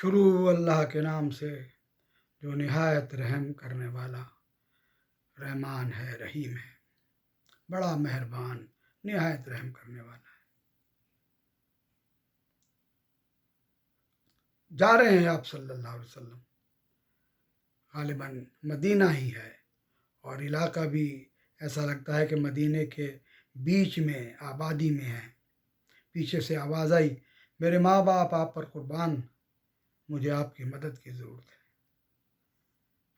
शुरू अल्लाह के नाम से जो नहायत रहम करने वाला रहमान है, रहीम है, बड़ा मेहरबान, नहायत रहम करने वाला है। जा रहे हैं आप सल्लल्लाहु अलैहि वसल्लम। गालिबन मदीना ही है और इलाका भी ऐसा लगता है कि मदीने के बीच में, आबादी में है। पीछे से आवाज़ आई, मेरे माँ बाप, आप पर कुर्बान मुझे आपकी मदद की ज़रूरत है।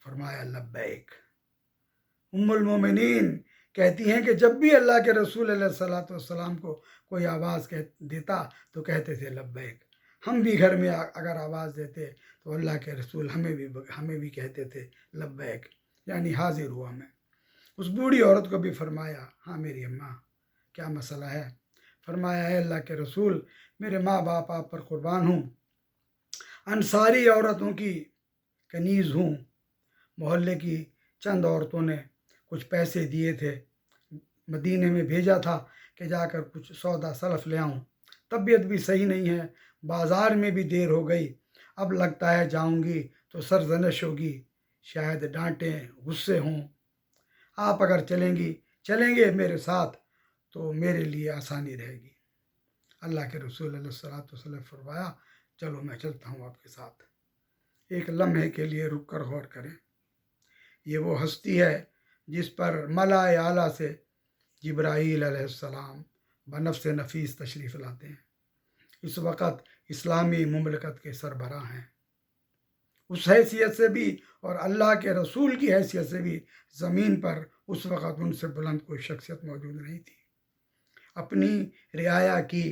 फरमाया लब्बैक। मोमिनीन कहती हैं कि जब भी अल्लाह के रसूल सलाम को कोई आवाज़ कह देता तो कहते थे, लब्बैक, हम भी घर में अगर आवाज़ देते तो अल्लाह के रसूल हमें भी हमें भी कहते थे, लब्बैक, यानी हाजिर हुआ मैं। उस बूढ़ी औरत को भी फरमाया हाँ मेरी अम्मा, क्या मसला है? फरमाया है अल्लाह के रसूल, मेरे माँ बाप आप पर कुर्बान हूँ। अनसारी औरतों की कनीज़ हूँ। मोहल्ले की चंद औरतों ने कुछ पैसे दिए थे। मदीने में भेजा था कि जाकर कुछ सौदा सलफ ले आऊँ। तबीयत भी सही नहीं है। बाज़ार में भी देर हो गई। अब लगता है जाऊँगी तो सरजनश होगी। शायद डांटें, गुस्से हों। आप अगर चलेंगी, चलेंगे मेरे साथ तो मेरे लिए आसानी रहेगी। अल्लाह के रसूल सल्लल्लाहु फरमाया चलो मैं चलता हूँ आपके साथ। एक लम्हे के लिए रुक कर गौर करें। ये वो हस्ती है जिस पर मला आला से सलाम बनफ से नफीस तशरीफ़ लाते हैं। इस वक़्त इस्लामी ममलकत के सरबरा हैं। उस हैसियत से भी और अल्लाह के रसूल की हैसियत से भी ज़मीन पर उस वक़्त उनसे बुलंद कोई शख्सियत मौजूद नहीं थी। अपनी रियाया की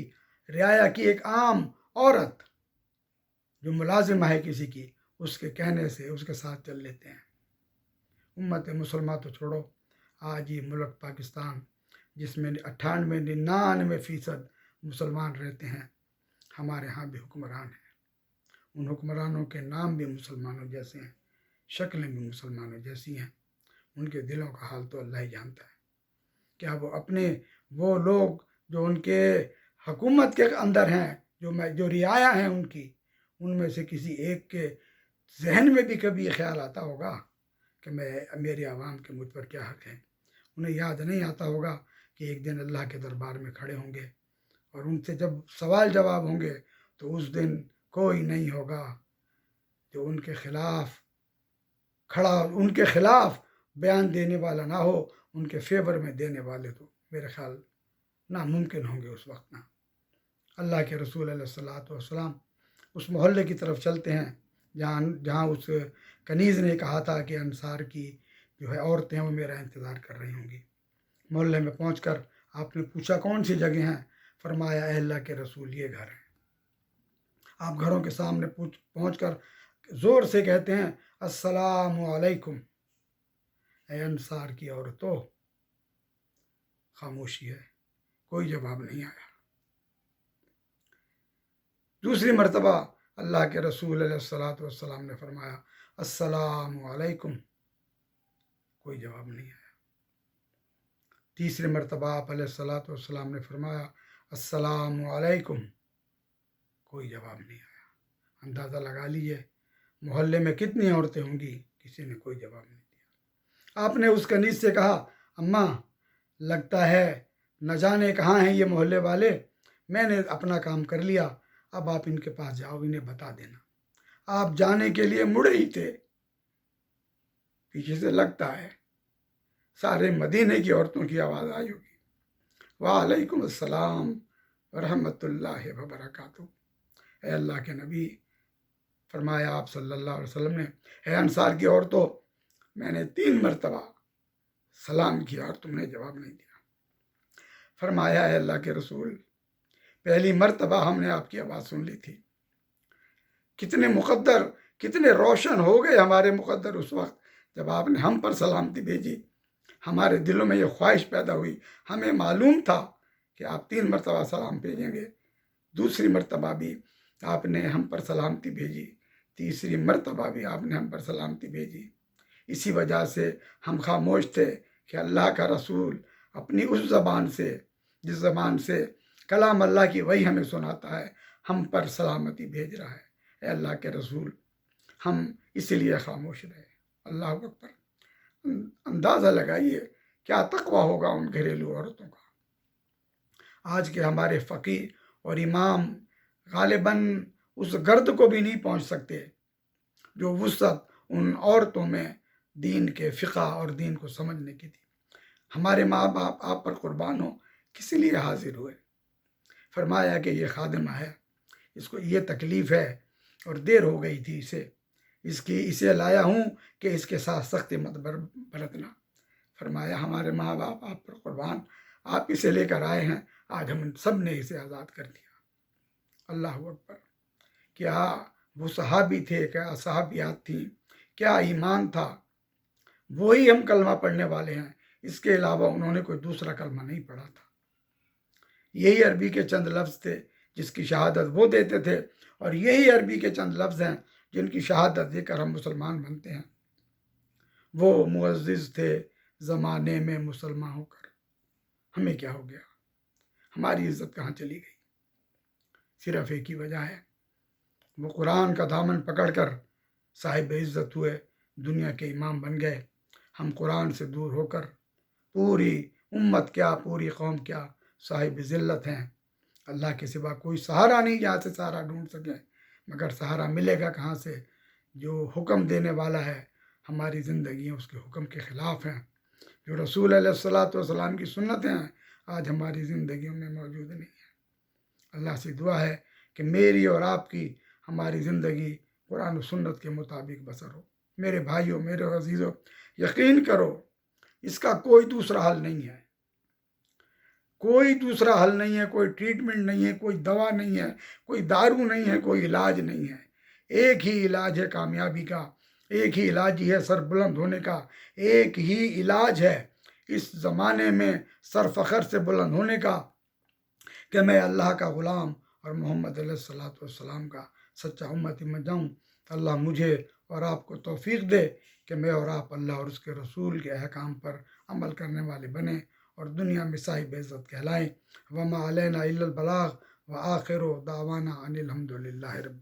रियाया की एक आम औरत जो मुलाजिम है किसी की, उसके कहने से उसके साथ चल लेते हैं। उम्मत मुसलमान तो छोड़ो, आज ये मुल्क पाकिस्तान, जिसमें अट्ठानवे, निन्यानवे फ़ीसद मुसलमान रहते हैं, हमारे यहाँ भी हुक्मरान हैं। उन हुक्मरानों के नाम भी मुसलमानों जैसे हैं, शक्लें भी मुसलमानों जैसी हैं। उनके दिलों का हाल तो अल्लाह ही जानता है। क्या वो अपने, वो लोग जो उनके हकूमत के अंदर हैं, जो मैं, जो रियाया हैं उनकी उनमें से किसी एक के जहन में भी कभी ये ख्याल आता होगा कि मैं, मेरे आवाम के मुझ पर क्या हक है। उन्हें याद नहीं आता होगा कि एक दिन अल्लाह के दरबार में खड़े होंगे और उनसे जब सवाल जवाब होंगे तो उस दिन कोई नहीं होगा जो उनके खिलाफ खड़ा उनके खिलाफ बयान देने वाला ना हो, उनके फेवर में देने वाले तो मेरे ख्याल नामुमकिन होंगे उस वक्त ना। अल्लाह के रसूल सलाम उस मोहल्ले की तरफ़ चलते हैं, जहाँ जहाँ उस कनीज़ ने कहा था कि अंसार की जो है औरतें वो मेरा इंतज़ार कर रही होंगी। मोहल्ले में पहुँच कर आपने पूछा, कौन सी जगह हैं? फरमाया, अल्लाह के रसूल, ये घर है। आप घरों के सामने पूछ पहुँच कर ज़ोर से कहते हैं असलकुम अंसार की औरतों, खामोशी है, कोई जवाब नहीं आया। दूसरी मरतबा अल्लाह के रसूल सलाम ने फरमाया असलकुम कोई जवाब नहीं आया। तीसरी मरतबा आप सलाम ने फरमाया असलकुम कोई जवाब नहीं आया। अंदाज़ा लगा लीजिए मोहल्ले में कितनी औरतें होंगी, किसी ने कोई जवाब नहीं दिया। आपने उस कनीज से कहा, अम्मा, लगता है न जाने कहाँ हैं ये मोहल्ले वाले। मैंने अपना काम कर लिया अब आप इनके पास जाओ, इन्हें बता देना। आप जाने के लिए मुड़े ही थे। पीछे से लगता है सारे मदीने की औरतों की आवाज़ आई होगी। वालेकुम अस्सलाम वबरकातुहू। अल्लाह के नबी, फरमाया आप सल्लल्लाहु अलैहि वसल्लम ने है अंसार की औरतों, मैंने तीन मरतबा सलाम किया और तुमने जवाब नहीं दिया। फरमाया है अल्लाह के रसूल पहली मरतबा हमने आपकी आवाज़ सुन ली थी। कितने मुकद्दर, कितने रोशन हो गए हमारे मुकद्दर उस वक्त, जब आपने हम पर सलामती भेजी। हमारे दिलों में ये ख्वाहिश पैदा हुई। हमें मालूम था कि आप तीन मरतबा सलाम भेजेंगे। दूसरी मरतबा भी आपने हम पर सलामती भेजी। तीसरी मरतबा भी आपने हम पर सलामती भेजी। इसी वजह से हम खामोश थे कि अल्लाह का रसूल अपनी उस ज़बान से, जिस ज़बान से कलाम अल्लाह की वही हमें सुनाता है, हम पर सलामती भेज रहा है। अल्लाह के रसूल, हम इसीलिए खामोश रहे। अल्लाह अकबर, अंदाज़ा लगाइए, क्या तकवा होगा उन घरेलू औरतों का? आज के हमारे फ़कीर और इमाम गालिबन उस गर्द को भी नहीं पहुँच सकते, जो वसत उन औरतों में दीन के फ़िका और दीन को समझने की थी। हमारे माँ बाप आप पर कुर्बान हो, किसी लिए हाजिर हुए? फरमाया कि ये खादमा है। इसको ये तकलीफ़ है और देर हो गई थी इसे। इसकी, इसे लाया हूँ कि इसके साथ सख्ती मत बरतना। फरमाया, हमारे माँ बाप आप पर कुर्बान। आप इसे लेकर आए हैं। आज हम सबने इसे आज़ाद कर दिया। अल्लाह अकबर। क्या वो सहाबी थे, क्या सहाबियात थी? क्या ईमान था? वही हम कलमा पढ़ने वाले हैं। इसके अलावा उन्होंने कोई दूसरा कलमा नहीं पढ़ा था। यही अरबी के चंद लफ्ज़ थे जिसकी शहादत वो देते थे और यही अरबी के चंद लफ्ज़ हैं जिनकी शहादत देकर हम मुसलमान बनते हैं। वो मुआज़ थे ज़माने में मुसलमान होकर। हमें क्या हो गया? हमारी इज़्ज़त कहाँ चली गई? सिर्फ़ एक ही वजह है। वो कुरान का दामन पकड़कर साहिब इज़्ज़त हुए, दुनिया के इमाम बन गए। हम कुरान से दूर होकर पूरी उम्मत क्या, पूरी कौम क्या साहिब ज़िल्लत हैं। अल्लाह के सिवा कोई सहारा नहीं जहाँ से सहारा ढूंढ सके। मगर सहारा मिलेगा कहाँ से? जो हुक्म देने वाला है, हमारी ज़िंदगी उसके हुक्म के ख़िलाफ़ हैं। जो रसूल सलाम की सुन्नतें हैं, आज हमारी ज़िंदगी में मौजूद नहीं है। अल्लाह से दुआ है कि मेरी और आपकी, हमारी ज़िंदगी कुरान सुन्नत के मुताबिक बसर हो। मेरे भाइयों, मेरे अजीज़ों, यकीन करो, इसका कोई दूसरा हल नहीं है। कोई दूसरा हल नहीं है, कोई ट्रीटमेंट नहीं है, कोई दवा नहीं है, कोई दारू नहीं है, कोई इलाज नहीं है। एक ही इलाज है कामयाबी का, एक ही इलाज ही है सर बुलंद होने का, एक ही इलाज है इस ज़माने में सर फ़खर से बुलंद होने का कि मैं अल्लाह का ग़ुलाम और मोहम्मद सलाम का सच्चा उम्मती में जाऊँ। अल्लाह मुझे और आपको तोफ़ी दे कि मैं और आप अल्लाह और उसके रसूल के अहकाम पर अमल करने वाले बने। और दुनिया में साहिब इज़्ज़त कहलाएँ। वमा अलैना बलाग व आखिर दावाना अनिल रब